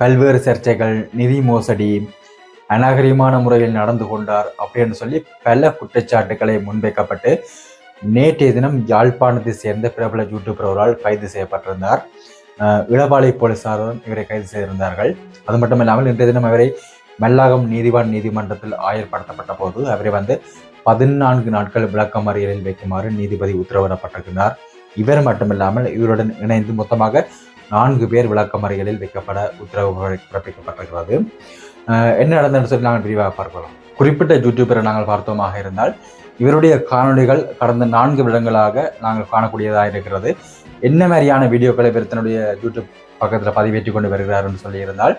பல்வேறு சர்ச்சைகள் நிதி மோசடி அநாகரிகமான முறையில் நடந்து கொண்டார் அப்படின்னு சொல்லி பல குற்றச்சாட்டுகளை முன்வைக்கப்பட்டு நேற்றைய தினம் யாழ்ப்பாணத்தை சேர்ந்த பிரபல யூடியூபர் ஒருவரால் கைது செய்யப்பட்டிருந்தார். அஹ் இளவாலை போலீசாரும் இவரை கைது செய்திருந்தார்கள். அது மட்டும் இல்லாமல் இன்றைய தினம் அவரை மெல்லாகம் நீதிவான் நீதிமன்றத்தில் ஆயர்படுத்தப்பட்ட போது அவரை வந்து பதினான்கு நாட்கள் விளக்கமறியலில் வைக்குமாறு நீதிபதி உத்தரவிடப்பட்டிருக்கிறார். இவர் மட்டுமில்லாமல் இவருடன் இணைந்து மொத்தமாக நான்கு பேர் விளக்கமறைகளில் வைக்கப்பட உத்தரவு பிறப்பிக்கப்பட்டிருக்கிறது. என்ன நடந்ததுன்னு சொல்லி நாங்கள் விரிவாக பார்க்கலாம். குறிப்பிட்ட யூடியூபரை நாங்கள் பார்த்தோமாக இருந்தால் இவருடைய காணொலிகள் கடந்த நான்கு விடங்களாக நாங்கள் காணக்கூடியதாக இருக்கிறது. என்ன மாதிரியான வீடியோக்களை இவர் தன்னுடைய யூடியூப் பக்கத்தில் பதிவேற்றி கொண்டு வருகிறார்னு சொல்லியிருந்தால்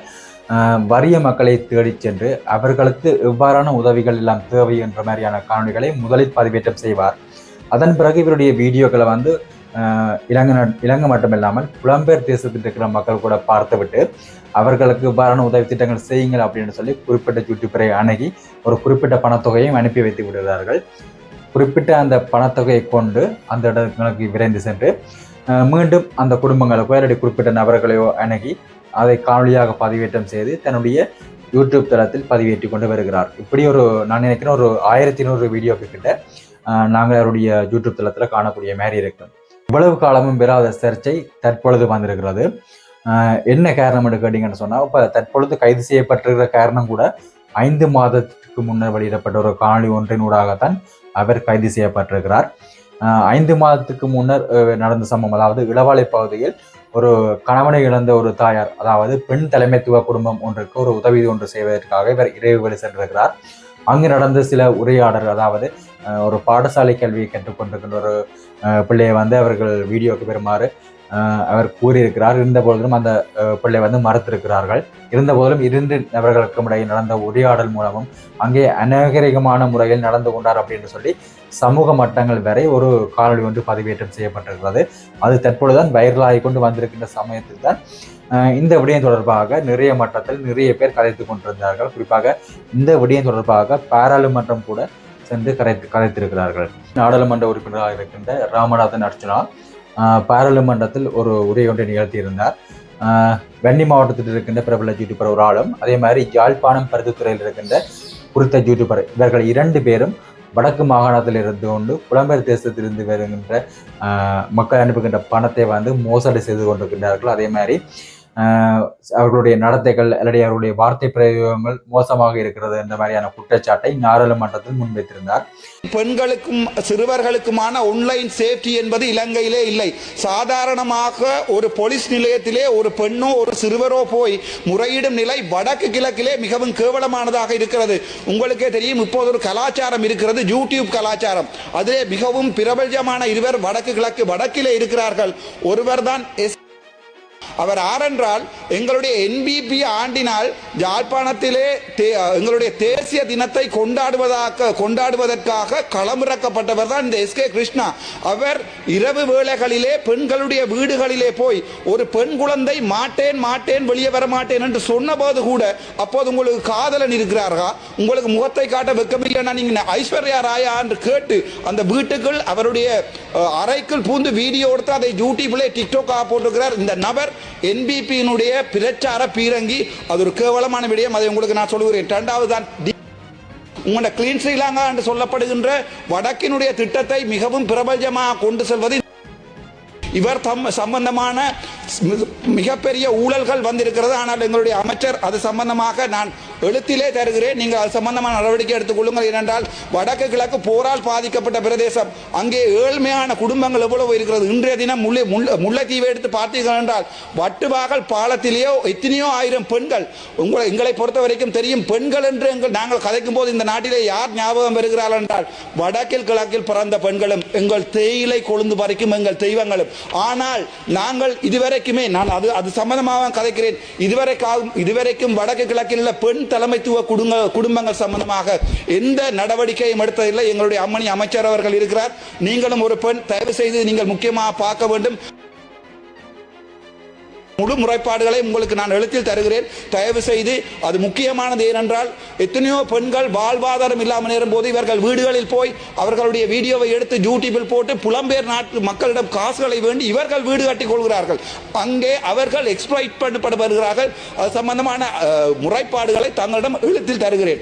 வறிய மக்களை தேடிச் சென்று அவர்களுக்கு எவ்வாறான உதவிகள் எல்லாம் தேவை என்ற மாதிரியான காணொலிகளை முதலில் பதிவேற்றம் செய்வார். அதன் பிறகு இவருடைய வீடியோக்களை வந்து அஹ் இலங்கை நாட்- இலங்கை மட்டுமில்லாமல் புலம்பெயர் தேசத்தில் இருக்கிற மக்கள் கூட பார்த்துவிட்டு அவர்களுக்கு இவ்வாறான உதவி திட்டங்கள் செய்யுங்கள் அப்படின்னு சொல்லி குறிப்பிட்ட யூடியூபரை அணுகி ஒரு குறிப்பிட்ட பணத்தொகையும் அனுப்பி வைத்து விடுகிறார்கள். குறிப்பிட்ட அந்த பணத்தொகையை கொண்டு அந்த இடங்களுக்கு விரைந்து சென்று மீண்டும் அந்த குடும்பங்களுக்கோ அல்லது குறிப்பிட்ட நபர்களையோ அணுகி அதை காணொலியாக பதிவேற்றம் செய்து தன்னுடைய யூடியூப் தளத்தில் பதிவேற்றி கொண்டு வருகிறார். இப்படி ஒரு நான் நினைக்கிறேன் ஒரு ஆயிரத்தி நூறு வீடியோக்கு கிட்ட நாங்கள் அவருடைய யூடியூப் தளத்தில் காணக்கூடிய மாதிரி இருக்கும். இவ்வளவு காலமும் பெறாத சர்ச்சை தற்பொழுது வந்திருக்கிறது. என்ன காரணம் என்று கேட்டீங்கன்னு சொன்னால் இப்போ தற்பொழுது கைது செய்யப்பட்டிருக்கிற காரணம் கூட ஐந்து மாதத்துக்கு முன்னர் வெளியிடப்பட்ட ஒரு காணொளி ஒன்றினூடாகத்தான் அவர் கைது செய்யப்பட்டிருக்கிறார். ஐந்து மாதத்துக்கு முன்னர் நடந்த சம்பவம் அதாவது இளவாலை பகுதியில் ஒரு கணவனை இழந்த ஒரு தாயார் அதாவது பெண் தலைமைத்துவ குடும்பம் ஒன்றுக்கு ஒரு உதவி ஒன்று செய்வதற்காக இவர் இறைவு சென்றிருக்கிறார். அங்கு நடந்த சில உரையாடல் அதாவது ஒரு பாடசாலை கல்வியை கற்றுக்கொண்டிருக்கின்ற ஒரு பிள்ளையை வந்து அவர்கள் வீடியோக்கு பெறுமாறு அவர் கூறியிருக்கிறார். இருந்த போதிலும் அந்த பிள்ளை வந்து மறுத்திருக்கிறார்கள். இருந்த போதிலும் இருந்து நபர்களுக்கும் இடையே நடந்த உரையாடல் மூலமும் அங்கே அநாகரிகமான முறையில் நடந்து கொண்டார் அப்படின்னு சொல்லி சமூக மட்டங்கள் வரை ஒரு காணொளி ஒன்று பதிவேற்றம் செய்யப்பட்டிருக்கிறது. அது தற்பொழுதுதான் வைரலாகி கொண்டு வந்திருக்கின்ற சமயத்தில் தான் இந்த விடயம் தொடர்பாக நிறைய மட்டத்தில் நிறைய பேர் கதைத்து கொண்டிருந்தார்கள். குறிப்பாக இந்த விடயம் தொடர்பாக பாராளுமன்றம் கூட சென்று கரை கலைத்திருக்கிறார்கள் நாடாளுமன்ற உறுப்பினராக இருக்கின்ற ராமநாதன் அர்ச்சுனா பாராளுமன்றத்தில் ஒரு உரை ஒன்றை நிகழ்த்தியிருந்தார். வெண்ணி மாவட்டத்தில் இருக்கின்ற பிரபல யூடியூபர் ஒரு ஆளும் அதே மாதிரி யாழ்ப்பாணம் பருத்தித்துறையில் இருக்கின்ற குறித்த யூடியூபர் இவர்கள் இரண்டு பேரும் வடக்கு மாகாணத்தில் இருந்து கொண்டு புலம்பெயர் தேசத்திலிருந்து வருகின்ற மக்கள் அனுப்புகின்ற பணத்தை வந்து மோசடி செய்து கொண்டிருக்கின்றார்கள். அதே மாதிரி அவர்களுடைய நடத்தைகள் அல்லது அவர்களுடைய வார்த்தை பிரயோகங்கள் மோசமாக இருக்கிறது என்ற மாதிரியான குற்றச்சாட்டை நாடாளுமன்றத்தில் முன்வைத்திருந்தார். பெண்களுக்கும் சிறுவர்களுக்குமான ஒன்லைன் சேஃப்டி என்பது இலங்கையிலே இல்லை. சாதாரணமாக ஒரு போலீஸ் நிலையத்திலே ஒரு பெண்ணோ ஒரு சிறுவரோ போய் முறையிடும் நிலை வடக்கு கிழக்கிலே மிகவும் கேவலமானதாக இருக்கிறது. உங்களுக்கே தெரியும் இப்போது ஒரு கலாச்சாரம் இருக்கிறது யூடியூப் கலாச்சாரம். அதிலே மிகவும் பிரபல்யமான இருவர் வடக்கு கிழக்கு வடக்கிலே இருக்கிறார்கள். ஒருவர் தான் எஸ் அவர் ஆரென்றால் எங்களுடைய என்பிபி ஆண்டினால் யாழ்ப்பாணத்திலே தே- எங்களுடைய தேசிய தினத்தை கொண்டாடுவதாக கொண்டாடுவதற்காக களமிறக்கப்பட்டவர் தான் இந்த எஸ்கே கிருஷ்ணா அவர் இரவு வேளைகளிலே பெண்களுடைய வீடுகளிலே போய் ஒரு பெண் குழந்தை மாட்டேன் மாட்டேன் வெளியே வர மாட்டேன் என்று சொன்னபோது கூட அப்போது உங்களுக்கு காதலன் இருக்கிறார்களா உங்களுக்கு முகத்தை காட்ட வெக்கமில்லைன்னா நீங்க ஐஸ்வர்யா ராயா என்று கேட்டு அந்த வீட்டுக்குள் அவருடைய அறைக்குள் பூந்து வீடியோ எடுத்து அதை யூடியூப்ல டிக்டோக்காக போட்டிருக்கிறார். இந்த நபர் என்பிபியினுடைய பிரச்சார பீரங்கி அது ஒரு கேவலமான விடயம் அதை உங்களுக்கு நான் சொல்லுகிறேன். இரண்டாவது தான் உங்களோட கிளீன் ஸ்ரீலங்கா என்று சொல்லப்படுகின்ற வடக்கினுடைய திட்டத்தை மிகவும் பிரபலமாக கொண்டு செல்வது இவர் தம் சம்பந்தமான மிகப்பெரிய ஊழல்கள் வந்திருக்கிறது. ஆனால் எங்களுடைய அமைச்சர் அது சம்பந்தமாக நான் எழுத்திலே தருகிறேன். நீங்கள் அது சம்பந்தமான நடவடிக்கை எடுத்துக்கொள்ளுங்கள். ஏனென்றால் வடக்கு கிழக்கு போரால் பாதிக்கப்பட்ட பிரதேசம். அங்கே ஏழ்மையான குடும்பங்கள் எவ்வளவு இருக்கிறது? இன்றைய தினம் முல்லை முல்லை முல்லைத்தீவை எடுத்து பார்த்தீர்கள் என்றால் வட்டுவாகல் பாலத்திலேயோ எத்தனையோ ஆயிரம் பெண்கள் உங்களை எங்களை பொறுத்த வரைக்கும் தெரியும் பெண்கள் என்று எங்கள் நாங்கள் கதைக்கும் போது இந்த நாட்டிலே யார் ஞாபகம் வருகிறார்கள் என்றால் வடக்கில் கிழக்கில் பிறந்த பெண்களும் எங்கள் தேயிலை கொழுந்து பறிக்கும் எங்கள் தெய்வங்களும். ஆனால் நாங்கள் இதுவரை இதுவரைக்குமே நான் அது அது சம்பந்தமாக கதைக்கிறேன். இதுவரைக்கும் இதுவரைக்கும் வடக்கு கிழக்கில் உள்ள பெண் தலைமைத்துவ குடும்ப குடும்பங்கள் சம்பந்தமாக எந்த நடவடிக்கையும் எடுத்ததில்லை. எங்களுடைய அம்மணி அமைச்சர் அவர்கள் இருக்கிறார். நீங்களும் ஒரு பெண் தயவு செய்து நீங்கள் முக்கியமாக பார்க்க வேண்டும். முழு முறைப்பாடுகளை உங்களுக்கு நான் எழுத்தில் தருகிறேன். தயவு செய்து அது முக்கியமானது ஏனென்றால் எத்தனையோ பெண்கள் வாழ்வாதாரம் இல்லாமல் நேரும் போது இவர்கள் வீடுகளில் போய் அவர்களுடைய வீடியோவை எடுத்து யூடியூபில் போட்டு புலம்பெயர் நாட்டு மக்களிடம் காசுகளை வேண்டி இவர்கள் வீடு கட்டிக் கொள்கிறார்கள். அங்கே அவர்கள் எக்ஸ்பிளைட் பண்ணப்பட்டு வருகிறார்கள் அது சம்பந்தமான முறைப்பாடுகளை தங்களிடம் எழுத்தில் தருகிறேன்.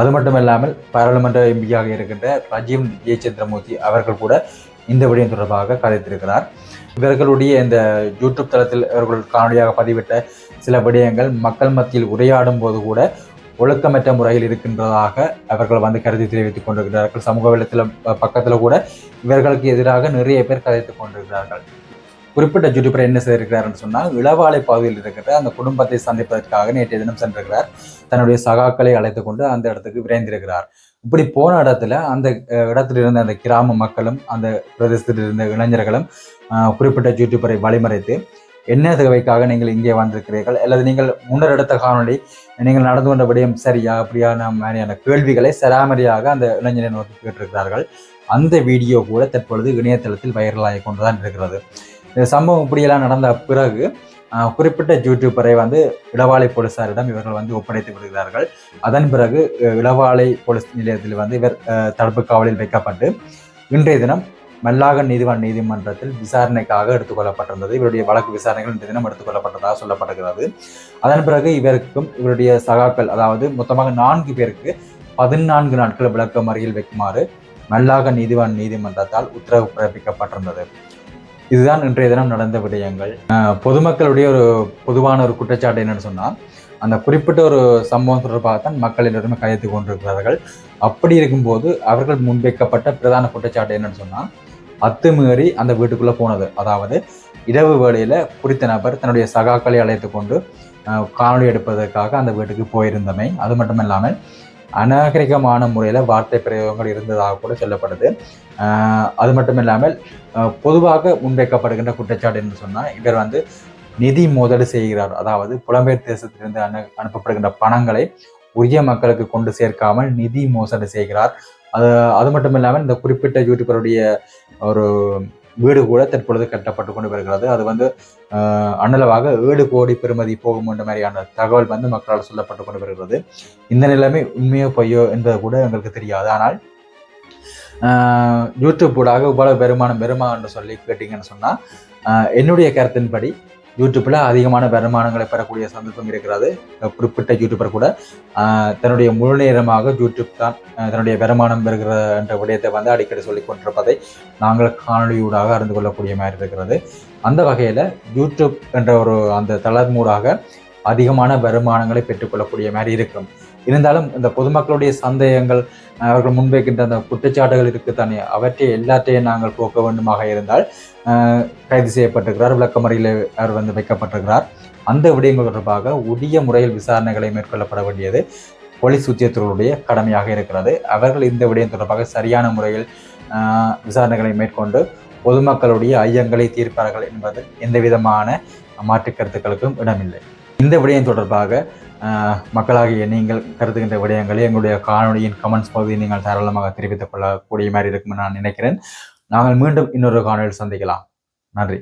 அது மட்டுமல்லாமல் பாராளுமன்ற எம்பியாக இருக்கின்ற ரஜீவ் ஜெயச்சந்திரமூர்த்தி அவர்கள் கூட இந்த விடயம் தொடர்பாக கதைத்திருக்கிறார். இவர்களுடைய இந்த யூடியூப் தளத்தில் இவர்கள் காணொலியாக பதிவிட்ட சில விடயங்கள் மக்கள் மத்தியில் உரையாடும் போது கூட ஒழுக்கமற்ற முறையில் இருக்கின்றதாக அவர்கள் வந்து கருதி தெரிவித்துக் கொண்டிருக்கிறார்கள். சமூக வலைத்தள பக்கத்தில் கூட இவர்களுக்கு எதிராக நிறைய பேர் கதைத்துக் கொண்டிருக்கிறார்கள். குறிப்பிட்ட யூடியூபர் என்ன செய்திருக்கிறார்னு சொன்னால் இளவாலை பகுதியில் இருக்கிற அந்த குடும்பத்தை சந்திப்பதற்காக நேற்றைய தினம் சென்றிருக்கிறார். தன்னுடைய சகாக்களை அழைத்து கொண்டு அந்த இடத்துக்கு விரைந்திருக்கிறார். இப்படி போன இடத்துல அந்த இடத்துல இருந்த அந்த கிராம மக்களும் அந்த பிரதேசத்தில் இருந்த இளைஞர்களும் குறிப்பிட்ட ஜூடிபரை வழிமறைத்து என்ன தேவைக்காக நீங்கள் இங்கே வந்திருக்கிறீர்கள்? அல்லது நீங்கள் முன்னர் எடுத்த காணொலி நீங்கள் நடந்து கொண்ட விடயம் சரியா அப்படியான மாதிரியான கேள்விகளை சராமரியாக அந்த இளைஞரை நோக்கி கேட்டிருக்கிறார்கள். அந்த வீடியோ கூட தற்பொழுது இணையதளத்தில் வைரலாகி கொண்டுதான் இருக்கிறது. இந்த சம்பவம் இப்படியெல்லாம் நடந்த பிறகு குறிப்பிட்ட யூடியூபரை வந்து இளவாலை போலீசாரிடம் இவர்கள் வந்து ஒப்படைத்து விடுகிறார்கள் அதன் பிறகு இளவாலை போலீஸ் நிலையத்தில் வந்து இவர் தடுப்பு காவலில் வைக்கப்பட்டு இன்றைய தினம் மல்லாகன் நீதிவான் நீதிமன்றத்தில் விசாரணைக்காக எடுத்துக்கொள்ளப்பட்டிருந்தது இவருடைய வழக்கு விசாரணைகள் இன்றைய தினம் எடுத்துக்கொள்ளப்பட்டதாக சொல்லப்படுகிறது அதன் பிறகு இவருக்கும் இவருடைய சகாக்கள் அதாவது மொத்தமாக நான்கு பேருக்கு பதினான்கு நாட்கள் விளக்கமறியல் வைக்குமாறு மல்லாக நீதிவான் நீதிமன்றத்தால் உத்தரவு பிறப்பிக்கப்பட்டிருந்தது. இதுதான் இன்றைய தினம் நடந்த விடயங்கள். பொதுமக்களுடைய ஒரு பொதுவான ஒரு குற்றச்சாட்டு என்னன்னு சொன்னால் அந்த குறிப்பிட்ட ஒரு சம்பவம் தொடர்பாகத்தான் மக்கள் எல்லாருமே கையெழுத்து கொண்டிருக்கிறார்கள். அப்படி இருக்கும்போது அவர்கள் முன்வைக்கப்பட்ட பிரதான குற்றச்சாட்டு என்னன்னு சொன்னால் அத்துமீறி அந்த வீட்டுக்குள்ளே போனது. அதாவது இரவு வேளையில் குறித்த நபர் தன்னுடைய சகாக்களை அழைத்து கொண்டு காணொலி எடுப்பதற்காக அந்த வீட்டுக்கு போயிருந்தமை. அது மட்டும் இல்லாமல் அநாகரிகமான முறையில் வார்த்தை பிரயோகங்கள் இருந்ததாக கூட சொல்லப்படுது. அது மட்டும் இல்லாமல் பொதுவாக முன்வைக்கப்படுகின்ற குற்றச்சாட்டு என்று சொன்னால் இவர் வந்து நிதி மோதல் செய்கிறார். அதாவது புலம்பெயர் தேசத்திலிருந்து அனு அனுப்பப்படுகின்ற பணங்களை உரிய மக்களுக்கு கொண்டு சேர்க்காமல் நிதி மோசடி செய்கிறார். அது அது மட்டும் இல்லாமல் இந்த குறிப்பிட்ட யூடியூபருடைய ஒரு வீடு கூட தற்பொழுது கட்டப்பட்டு கொண்டு வருகிறது. அது வந்து அண்ணளவாக ஏழு கோடி பெறுமதி போகும் என்ற மாதிரியான தகவல் வந்து மக்களால் சொல்லப்பட்டு கொண்டு வருகிறது. இந்த நிலைமை உண்மையோ பொய்யோ என்பது கூட எங்களுக்கு தெரியாது. ஆனால் யூடியூப் ஊடாக இவ்வளவு வருமானம் வருமா என்று சொல்லி கேட்டீங்கன்னு சொன்னால் என்னுடைய கருத்தின்படி யூடியூப்பில் அதிகமான வருமானங்களை பெறக்கூடிய சந்தர்ப்பம் இருக்கிறது. குறிப்பிட்ட யூடியூபர் கூட தன்னுடைய முழு நேரமாக யூடியூப் தான் தன்னுடைய வருமானம் பெறுகிற என்ற விடயத்தை வந்து அடிக்கடி சொல்லிக் கொண்டிருப்பதை நாங்கள் காணொலியூடாக அறிந்து கொள்ளக்கூடிய மாதிரி இருக்கிறது. அந்த வகையில் யூடியூப் என்ற ஒரு அந்த தளர்மூடாக அதிகமான வருமானங்களை பெற்றுக்கொள்ளக்கூடிய மாதிரி இருக்கும். இருந்தாலும் இந்த பொதுமக்களுடைய சந்தேகங்கள் அவர்கள் முன்வைக்கின்ற அந்த குற்றச்சாட்டுகள் இருக்குத்தானே அவற்றை எல்லாத்தையும் நாங்கள் போக்க வேண்டுமாக இருந்தால் கைது செய்யப்பட்டிருக்கிறார் விளக்கமறையில் அவர் வந்து வைக்கப்பட்டிருக்கிறார். அந்த விடயங்கள் தொடர்பாக உரிய முறையில் விசாரணைகளை மேற்கொள்ளப்பட வேண்டியது போலீஸ் உத்தியத்துறையுடைய கடமையாக இருக்கிறது. அவர்கள் இந்த விடயம் தொடர்பாக சரியான முறையில் விசாரணைகளை மேற்கொண்டு பொதுமக்களுடைய ஐயங்களை தீர்ப்பார்கள் என்பது எந்த விதமான மாற்று கருத்துக்களுக்கும் இடமில்லை. இந்த விடயம் தொடர்பாக மக்களாகிய நீங்கள் கருதுகின்ற விடயங்களை எங்களுடைய காணொலியின் கமெண்ட்ஸ் பகுதியை நீங்கள் தாராளமாக தெரிவித்துக் கொள்ளக்கூடிய மாதிரி இருக்கும் நான் நினைக்கிறேன். நாங்கள் மீண்டும் இன்னொரு காணொலியில் சந்திக்கலாம். நன்றி.